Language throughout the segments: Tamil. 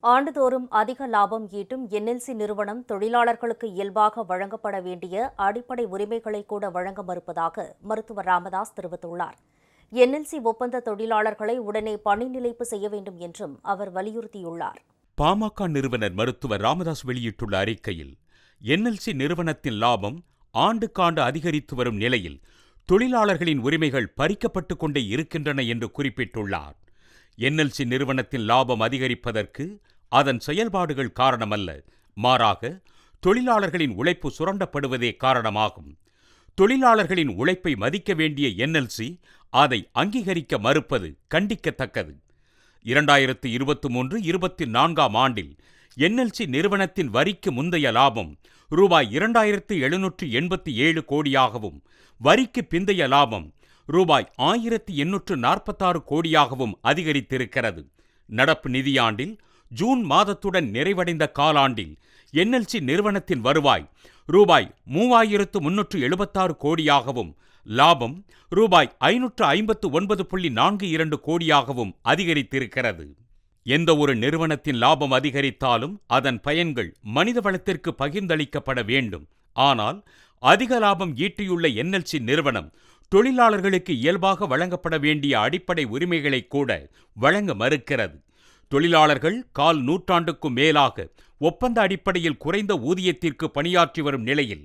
ஆண்டுதோறும் அதிக லாபம் ஈட்டும் என்எல்சி நிறுவனம் தொழிலாளர்களுக்கு இயல்பாக வழங்கப்பட வேண்டிய அடிப்படை உரிமைகளை கூட வழங்க மறுப்பதாக மருத்துவர் ராமதாஸ் தெரிவித்துள்ளார். என்எல்சி ஒப்பந்த தொழிலாளர்களை உடனே பணி நிலைப்பு செய்ய வேண்டும் என்றும் அவர் வலியுறுத்தியுள்ளார். பாமக நிறுவனர் மருத்துவர் ராமதாஸ் வெளியிட்டுள்ள அறிக்கையில் என்எல்சி நிறுவனத்தின் லாபம் ஆண்டுக்காண்டு அதிகரித்து வரும் நிலையில் தொழிலாளர்களின் உரிமைகள் பறிக்கப்பட்டுக் கொண்டே இருக்கின்றன என்று குறிப்பிட்டுள்ளார். என்எல்சி நிறுவனத்தின் லாபம் அதிகரிப்பதற்கு அதன் செயல்பாடுகள் காரணமல்ல. மாறாக தொழிலாளர்களின் உழைப்பு சுரண்டப்படுவதே காரணமாகும். தொழிலாளர்களின் உழைப்பை மதிக்க வேண்டிய என்எல்சி அதை அங்கீகரிக்க மறுப்பது கண்டிக்கத்தக்கது. இரண்டாயிரத்து இருபத்தி மூன்று இருபத்தி நான்காம் ஆண்டில் என்எல்சி நிறுவனத்தின் வரிக்கு முந்தைய லாபம் ரூபாய் இரண்டாயிரத்து எழுநூற்று எண்பத்தி ஏழு கோடியாகவும் வரிக்கு பிந்தைய லாபம் ரூபாய் ஆயிரத்தி எண்ணூற்று நாற்பத்தாறு கோடியாகவும் அதிகரித்திருக்கிறது. நடப்பு நிதியாண்டில் ஜூன் மாதத்துடன் நிறைவடைந்த காலாண்டில் என்எல்சி நிறுவனத்தின் வருவாய் ரூபாய் மூவாயிரத்து முன்னூற்று எழுபத்தாறு கோடியாகவும் லாபம் ரூபாய் ஐநூற்று ஐம்பத்து ஒன்பது புள்ளி நான்கு இரண்டு கோடியாகவும் அதிகரித்திருக்கிறது. எந்த ஒரு நிறுவனத்தின் லாபம் அதிகரித்தாலும் அதன் பயன்கள் மனித வளத்திற்கு பகிர்ந்தளிக்கப்பட வேண்டும். ஆனால் அதிக லாபம் ஈட்டியுள்ள என்எல்சி நிறுவனம் தொழிலாளர்களுக்கு இயல்பாக வழங்கப்பட வேண்டிய அடிப்படை உரிமைகளை கூட வழங்க மறுக்கிறது. தொழிலாளர்கள் கால் நூற்றாண்டுக்கும் மேலாக ஒப்பந்த அடிப்படையில் குறைந்த ஊதியத்திற்கு பணியாற்றி வரும் நிலையில்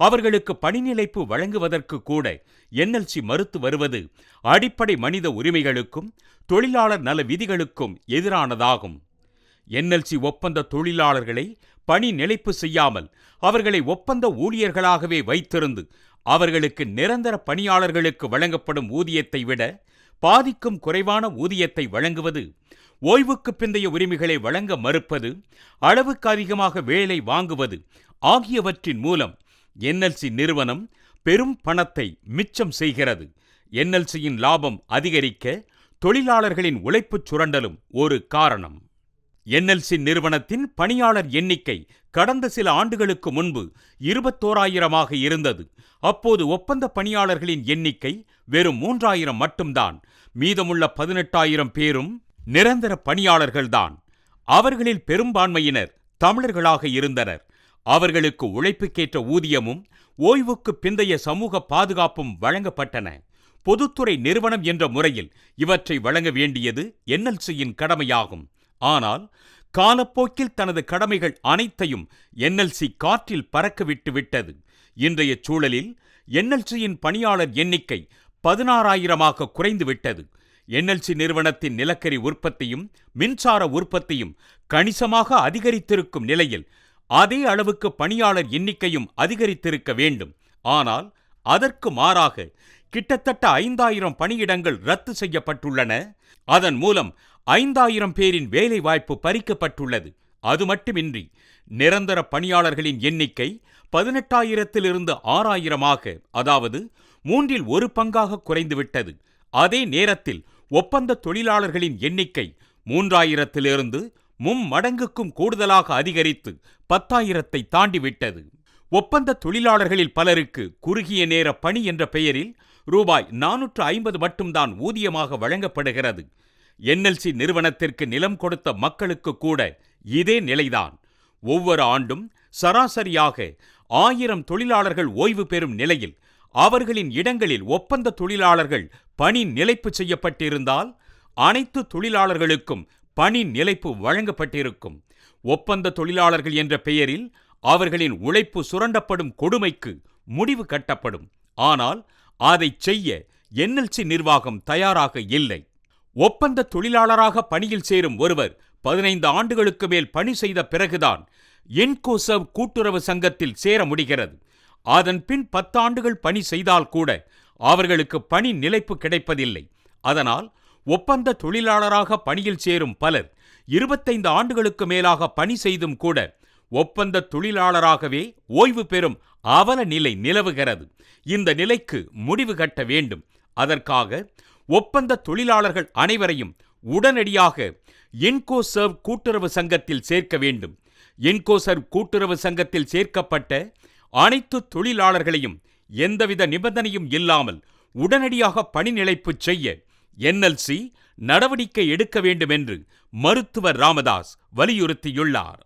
அவர்களுக்கு பணிநிலைப்பு வழங்குவதற்கு கூட என்எல்சி மறுத்து வருவது அடிப்படை மனித உரிமைகளுக்கும் தொழிலாளர் நல விதிகளுக்கும் எதிரானதாகும். என்எல்சி ஒப்பந்த தொழிலாளர்களை பணி நிலைப்பு செய்யாமல் அவர்களை ஒப்பந்த ஊழியர்களாகவே வைத்திருந்து அவர்களுக்கு நிரந்தர பணியாளர்களுக்கு வழங்கப்படும் ஊதியத்தை விட பாதிக்கும் குறைவான ஊதியத்தை வழங்குவது ஓய்வுக்கு பிந்தைய உரிமைகளை வழங்க மறுப்பது அளவுக்கு அதிகமாக வேலை வாங்குவது ஆகியவற்றின் மூலம் என்எல்சி நிறுவனம் பெரும் பணத்தை மிச்சம் செய்கிறது. என்எல்சியின் லாபம் அதிகரிக்க தொழிலாளர்களின் உழைப்புச் சுரண்டலும் ஒரு காரணம். என்எல்சி நிறுவனத்தின் பணியாளர் எண்ணிக்கை கடந்த சில ஆண்டுகளுக்கு முன்பு இருபத்தோராயிரமாக இருந்தது. அப்போது ஒப்பந்த பணியாளர்களின் எண்ணிக்கை வெறும் மூன்றாயிரம் மட்டும்தான். மீதமுள்ள பதினெட்டாயிரம் பேரும் நிரந்தர பணியாளர்கள்தான். அவர்களில் பெரும்பான்மையினர் தமிழர்களாக இருந்தனர். அவர்களுக்கு உழைப்புக்கேற்ற ஊதியமும் ஓய்வுக்கு பிந்தைய சமூக பாதுகாப்பும் வழங்கப்பட்டன. பொதுத்துறை நிறுவனம் என்ற முறையில் இவற்றை வழங்க வேண்டியது என்எல்சியின் கடமையாகும். ஆனால் காலப்போக்கில் தனது கடமைகள் அனைத்தையும் என்எல்சி காற்றில் பறக்கவிட்டு விட்டது. இன்றைய சூழலில் என்எல்சியின் பணியாளர் எண்ணிக்கை பதினாறாயிரமாக குறைந்துவிட்டது. என்எல்சி நிறுவனத்தின் நிலக்கரி உற்பத்தியும் மின்சார உற்பத்தியும் கணிசமாக அதிகரித்திருக்கும் நிலையில் அதே அளவுக்கு பணியாளர் எண்ணிக்கையும் அதிகரித்திருக்க வேண்டும். ஆனால் அதற்கு மாறாக கிட்டத்தட்ட ஐந்தாயிரம் பணியிடங்கள் ரத்து செய்யப்பட்டுள்ளன. அதன் மூலம் ஐந்தாயிரம் பேரின் வேலைவாய்ப்பு பறிக்கப்பட்டுள்ளது. அது மட்டுமின்றி நிரந்தர பணியாளர்களின் எண்ணிக்கை பதினெட்டாயிரத்திலிருந்து ஆறாயிரமாக அதாவது மூன்றில் ஒரு பங்காக குறைந்துவிட்டது. அதே நேரத்தில் ஒப்பந்த தொழிலாளர்களின் எண்ணிக்கை மூன்றாயிரத்திலிருந்து மும்மடங்குக்கும் கூடுதலாக அதிகரித்து பத்தாயிரத்தை தாண்டிவிட்டது. ஒப்பந்த தொழிலாளர்களில் பலருக்கு குறுகிய நேர பணி என்ற பெயரில் ரூபாய் நானூற்று ஐம்பது மட்டும்தான் ஊதியமாக வழங்கப்படுகிறது. என்எல்சி நிறுவனத்திற்கு நிலம் கொடுத்த மக்களுக்கு கூட இதே நிலைதான். ஒவ்வொரு ஆண்டும் சராசரியாக ஆயிரம் தொழிலாளர்கள் ஓய்வு பெறும் நிலையில் அவர்களின் இடங்களில் ஒப்பந்த தொழிலாளர்கள் பணி நிலைப்பு செய்யப்பட்டிருந்தால் அனைத்து தொழிலாளர்களுக்கும் பணி நிலைப்பு வழங்கப்பட்டிருக்கும். ஒப்பந்த தொழிலாளர்கள் என்ற பெயரில் அவர்களின் உழைப்பு சுரண்டப்படும் கொடுமைக்கு முடிவு கட்டப்படும். ஆனால் அதை செய்ய என்எல்சி நிர்வாகம் தயாராக இல்லை. ஒப்பந்த தொழிலாளராக பணியில் சேரும் ஒருவர் பதினைந்து ஆண்டுகளுக்கு மேல் பணி செய்த பிறகுதான் என்கோசவ் கூட்டுறவு சங்கத்தில் சேர முடிகிறது. அதன் பின் பத்தாண்டுகள் பணி செய்தால் கூட அவர்களுக்கு பணி நிலைப்பு கிடைப்பதில்லை. அதனால் ஒப்பந்த தொழிலாளராக பணியில் சேரும் பலர் இருபத்தைந்து ஆண்டுகளுக்கு மேலாக பணி செய்தும் கூட ஒப்பந்த தொழிலாளராகவே ஓய்வு பெறும் அவல நிலை நிலவுகிறது. இந்த நிலைக்கு முடிவு கட்ட வேண்டும். அதற்காக ஒப்பந்த தொழிலாளர்கள் அனைவரையும் உடனடியாக என்கோசர்வ் கூட்டுறவு சங்கத்தில் சேர்க்க வேண்டும். என்கோசர்வ் கூட்டுறவு சங்கத்தில் சேர்க்கப்பட்ட அனைத்து தொழிலாளர்களையும் எந்தவித நிபந்தனையும் இல்லாமல் உடனடியாக பணிநிலைப்பு செய்ய என்எல்சி நடவடிக்கை எடுக்க வேண்டும் என்று மருத்துவர் ராமதாஸ் வலியுறுத்தியுள்ளார்.